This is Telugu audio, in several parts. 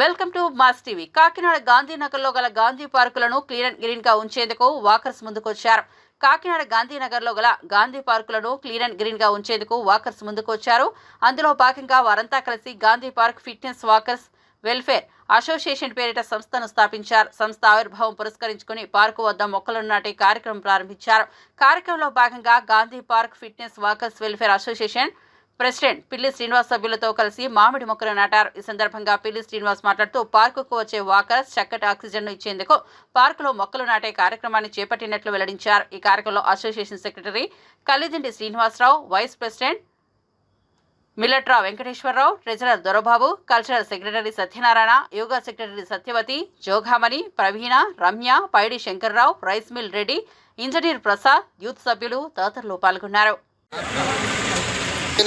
Welcome to Mass TV. Kakinada గాంధీనగర్లో గల గాంధీ పార్కులను క్లీన్ అండ్ గ్రీన్గా ఉంచేందుకు వాకర్స్ ముందుకొచ్చారు. కాకినాడ గాంధీనగర్లో గల గాంధీ పార్కులను క్లీన్ అండ్ గ్రీన్గా ఉంచేందుకు వాకర్స్ ముందుకొచ్చారు. అందులో భాగంగా వారంతా కలిసి Gandhi park fitness walkers welfare association పేరిట సంస్థను స్థాపించారు. సంస్థ ఆవిర్భావం పురస్కరించుకుని పార్కు వద్ద మొక్కలను నాటే కార్యక్రమం ప్రారంభించారు. కార్యక్రమంలో భాగంగా Gandhi park fitness walkers welfare association president Pilli Srinivas సభ్యులతో కలిసి మామిడి మొక్కలు నాటారు. ఈ సందర్భంగా పిల్లి శ్రీనివాస్ మాట్లాడుతూ పార్కుకు వచ్చే వాకర్స్ చక్కటి ఆక్సిజన్ను ఇచ్చేందుకు పార్కులో మొక్కలు నాటే కార్యక్రమాన్ని చేపట్టినట్లు వెల్లడించారు. ఈ కార్యక్రమంలో association secretary Kalidindi Srinivasarao vice president Millatra Venkateswararao treasurer Dorababu cultural secretary Satyanarayana yoga secretary Satyavathi Joghamani Praveena Ramya Paidi Shankarrao rice mill Reddy engineer Prasad youth సభ్యులు తదితరులు పాల్గొన్నారు.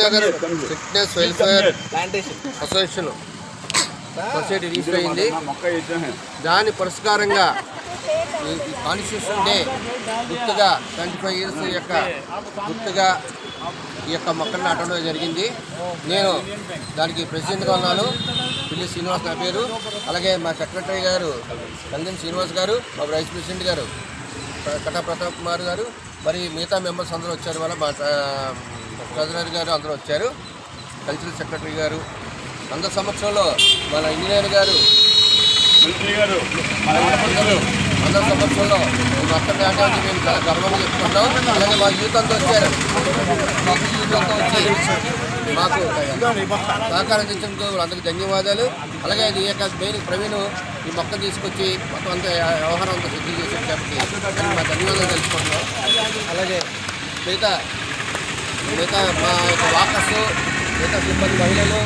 Nagar fitness welfare association society register అయింది. దాని పురస్కారంగా కాన్స్టిట్యూషన్ డే గుర్తుగా ట్వంటీ ఫైవ్ ఇయర్స్ యొక్క గుర్తుగా ఈ యొక్క మొక్కలు నాటడం జరిగింది. నేను దానికి ప్రెసిడెంట్గా ఉన్నాను. పిల్లి శ్రీనివాస్ నా పేరు. అలాగే మా సెక్రటరీ గారు కందెం శ్రీనివాస్ గారు మా వైస్ ప్రెసిడెంట్ గారు కటా ప్రతాప్ కుమార్ గారు మరి మిగతా మెంబర్స్ అందరూ వచ్చారు వాళ్ళ మా ట్రెజరర్ గారు అందరూ వచ్చారు. కల్చరల్ సెక్రటరీ గారు. అందరి సమక్షంలో మన ఇంజనీర్ గారు. అందరూ అందరి. సమక్షంలో మొత్తం మేము గర్వంగా చెప్పుకుంటాం. అలాగే మా యూత్ అంతా వచ్చారు. మా యూత్ అంతా వచ్చి మాకు సహకారం అందించడంతో వాళ్ళందరికీ ధన్యవాదాలు. అలాగే ఈ యొక్క మెయిన్ ప్రవీణ్ ఈ మొక్క తీసుకొచ్చి మొత్తం అంతా వ్యవహారం అంతా సిద్ధి చేశారు కాబట్టి మా ధన్యవాదాలు తెలుసుకుంటున్నాం అలాగే మిగతా మిగతా మా యొక్క వాకర్స్ మిగతా సిబ్బంది మహిళలు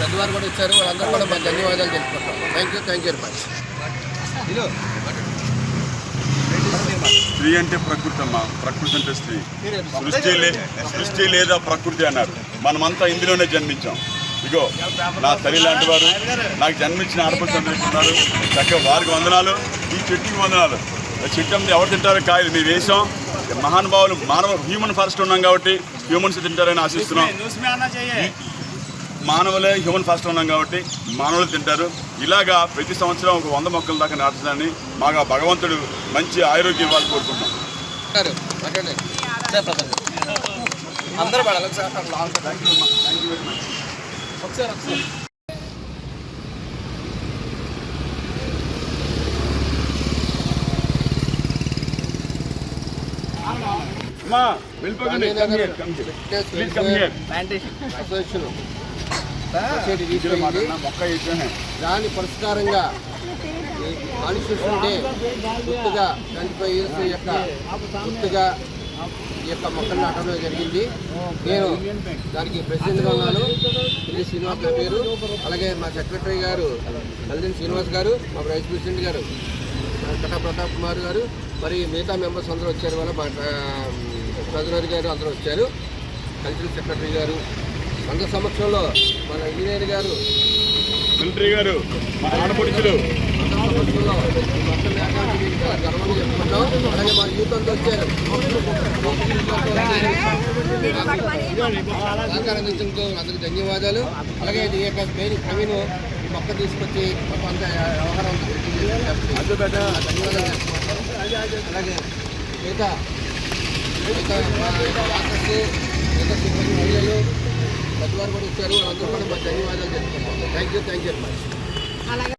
పెద్దవారు కూడా ఇచ్చారు వాళ్ళందరూ కూడా మా ధన్యవాదాలు తెలుసుకుంటాం thank you thank you very much స్త్రీ అంటే ప్రకృతి అమ్మ ప్రకృతి అంటే స్త్రీ. సృష్టి లే సృష్టి లేదా ప్రకృతి అన్నారు. మనమంతా ఇందులోనే జన్మించాం. ఇగో నా తల్లి లాంటి వారు నాకు జన్మించిన ఆడపడుచు ఉన్నారు చక్కగా వారికి వందనాలు. ఈ చెట్టుకి వందనాలు. ఆ చెట్టు అమ్మది ఎవరు తింటారో? కాయలు మీ వేషం మహానుభావులు మానవ హ్యూమన్ ఫస్ట్ ఉన్నాం కాబట్టి హ్యూమన్స్ తింటారని ఆశిస్తున్నాం. మానవులే హ్యూమన్ ఫాస్ట్ ఉన్నాం కాబట్టి మానవులు తింటారు. ఇలాగా ప్రతి సంవత్సరం ఒక వంద మొక్కల దాకా నాటడాన్ని మాగా భగవంతుడు మంచి ఆరోగ్యం ఇవ్వాలని కోరుకుంటున్నాం. అమ్మా వెళ్ళిపోకండి. అసోసియేషన్ దాని కాన్స్టిట్యూషన్ డే గుర్తుగా ట్వంటీ ఫైవ్ ఇయర్స్ యొక్క గుర్తుగా ఈ యొక్క మొక్కలు నాటడం జరిగింది. నేను దానికి ప్రెసిడెంట్గా ఉన్నాను. పిల్లి శ్రీనివాస్ నా పేరు. అలాగే మా సెక్రటరీ గారు కల్దిన్ శ్రీనివాస్ గారు మా వైస్ ప్రెసిడెంట్ గారు కటా ప్రతాప్ కుమార్ గారు మరి మిగతా మెంబర్స్ అందరూ వచ్చారు. వాళ్ళ ట్రెజరర్ గారు అందరూ వచ్చారు. కల్చరల్ సెక్రటరీ గారు అందరి సమక్షంలో మన ఇంజనీర్ గారు మిలిటరీ గారు మన ఆడపడుచులు. గర్వంగా చెప్పుకుంటాం అలాగే మా యూత్ అంతా వచ్చారు సహకారం అందించడంతో అందరికీ ధన్యవాదాలు అలాగే ఈ యొక్క మెయిన్ ప్రవీణ్ ఈ మొక్క తీసుకొచ్చి మొత్తం అంతా వ్యవహారం ధన్యవాదాలు అలాగే మిగతా మిగతా మహిళలు పెద్దవారు కూడా ఇచ్చారు. వాళ్ళందరూ కూడా మా ధన్యవాదాలు తెలుసుకుంటాం థ్యాంక్ యూ థ్యాంక్ యూ అలాగే.